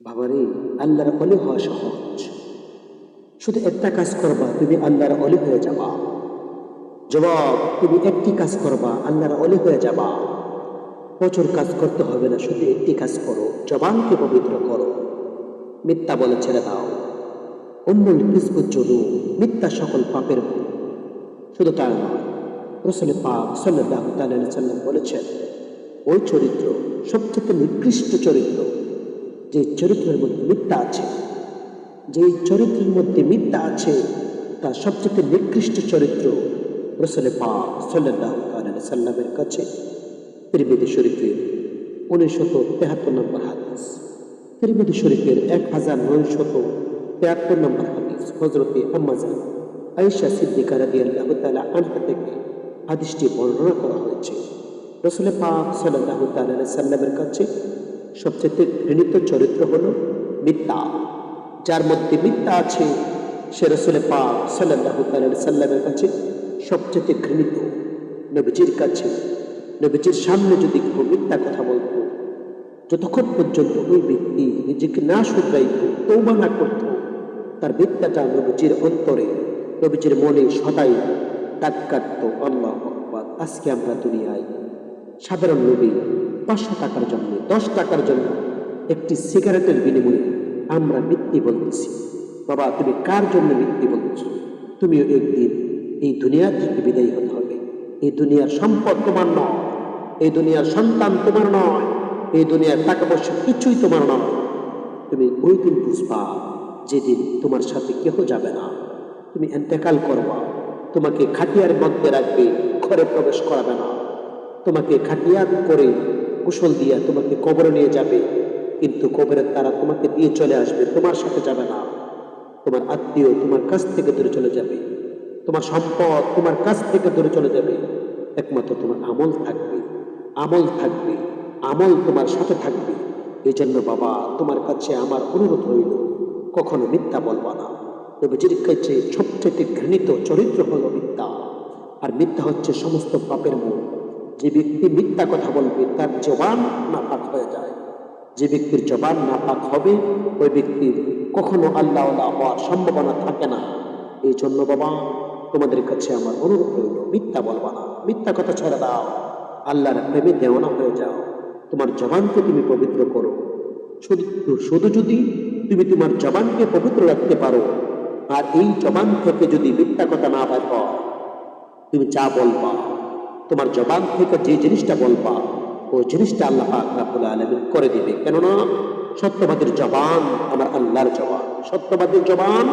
বাবারে, আল্লাহর অলি হওয়া সহজ। শুধু একটা কাজ করবা, তুমি আল্লাহর অলি হয়ে যাবা। জবাব, তুমি একটি কাজ করবা, আল্লাহর অলি হয়ে যাবা। প্রচুর কাজ করতে হবে না, শুধু একটি কাজ করো, জবানকে পবিত্র করো। মিথ্যা বলে ছেড়ে দাও। অমূল কিসমত জনু মিথ্যা সকল পাপের মূল শুধু তার নয় রসুল পাক সাল্লাহ তাল্লাহ সাল্লাম বলেছেন, ওই চরিত্র সবথেকে নিকৃষ্ট চরিত্র। যে চরিত্রের মধ্যে মিথ্যা আছে যে চরিত্রের মধ্যে মিথ্যা আছে তা সবচেয়ে নিকৃষ্ট চরিত্র রসলে পাক সাল্লাহ সাল্লামের কাছে। তিরমিদি শরীফের উনিশশত তেহাত্তর নম্বর হাদিস। তিরমিদি শরীফের এক হাজার নয়শত তেহাত্তর নম্বর হাদিস। হজরতে আম্মাজান আয়েশা সিদ্দিকা রাদি আল্লাহ তালা আনহা থেকে হাদিসটি বর্ণনা করা হয়েছে। রসলে পাক সাল্লাহ সাল্লামের কাছে সবচেয়ে ঘৃণিত চরিত্র হলো মিথ্যা। যার মধ্যে মিথ্যা আছে, সে রসুল পাক সাল্লাহ সাল্লামের কাছে সবচেয়ে ঘৃণিত। নবীজির কাছে, নবীজির সামনে যদি কেউ মিথ্যা কথা বলত, যতক্ষণ পর্যন্ত ওই ব্যক্তি নিজেকে না শুধরাইত তৌবা না করত, তার মিথ্যাটা নবীজির অন্তরে, নবীজির মনে সদাই দাগ কাটত। আল্লাহ আজকে আমরা দুনিয়ায় সাধারণ নবী পাঁচশো টাকার জন্য, দশ টাকার জন্য একটি সিগারেটের বিনিময়ে আমরা মিথ্যে বলতেছি। বাবা, তুমি কার জন্য মিথ্যে বলছো তুমিও একদিন এই দুনিয়ার থেকে বিদায়ী হতে হবে। এই দুনিয়ার সম্পদ তোমার নয়, এই দুনিয়ার সন্তান তোমার নয়, এই দুনিয়ার টাকা পয়সা কিছুই তোমার নয়। তুমি ওই দিন বুঝবা, যেদিন তোমার সাথে কেহ যাবে না। তুমি এন্তেকাল করবা, তোমাকে খাটিয়ার মধ্যে রাখবে, ঘরে প্রবেশ করাবে না। তোমাকে খাটিয়া করে কুশল দিয়া তোমাকে কবরে নিয়ে যাবে। কিন্তু কবরের তারা তোমাকে দিয়ে চলে আসবে, তোমার সাথে যাবে না। তোমার আত্মীয় তোমার কাছ থেকে দূরে চলে যাবে। তোমার সম্পদ তোমার কাছ থেকে দূরে চলে যাবে। একমাত্র তোমার আমল থাকবে আমল থাকবে, আমল তোমার সাথে থাকবে। এই জন্য বাবা, তোমার কাছে আমার অনুরোধ হইল কখনো মিথ্যা বলবা না। নবীজির কাছে সবচেয়ে ঘৃণিত চরিত্র হলো মিথ্যা। আর মিথ্যা হচ্ছে সমস্ত পাপের মূল। যে ব্যক্তি মিথ্যা কথা বলবে, তার জবান নাপাক হয়ে যায়। যে ব্যক্তির জবান নাপাক হবে, ওই ব্যক্তির কখনো আল্লাহ হওয়ার সম্ভাবনা থাকে না। এই জন্য বাবা, তোমাদের কাছে আমার অনুরোধ রইল, মিথ্যা বলবা না। মিথ্যা কথা ছেড়ে দাও। আল্লাহর প্রেমে দেওয়ানা হয়ে যাও। তোমার জবানকে তুমি পবিত্র করো। শুধু শুধু যদি তুমি তোমার জবানকে পবিত্র রাখতে পারো, আর এই জবান থেকে যদি মিথ্যা কথা না বের হয়, তুমি যা বলবা তোমার জবান থেকে যে জিনিসটা বলবা, ওই জিনিসটা আল্লাহ পাক আলমিন করে দিবে। কেননা সত্যবাদীর জবান আমার আল্লাহর জবান, সত্যবাদীর জবান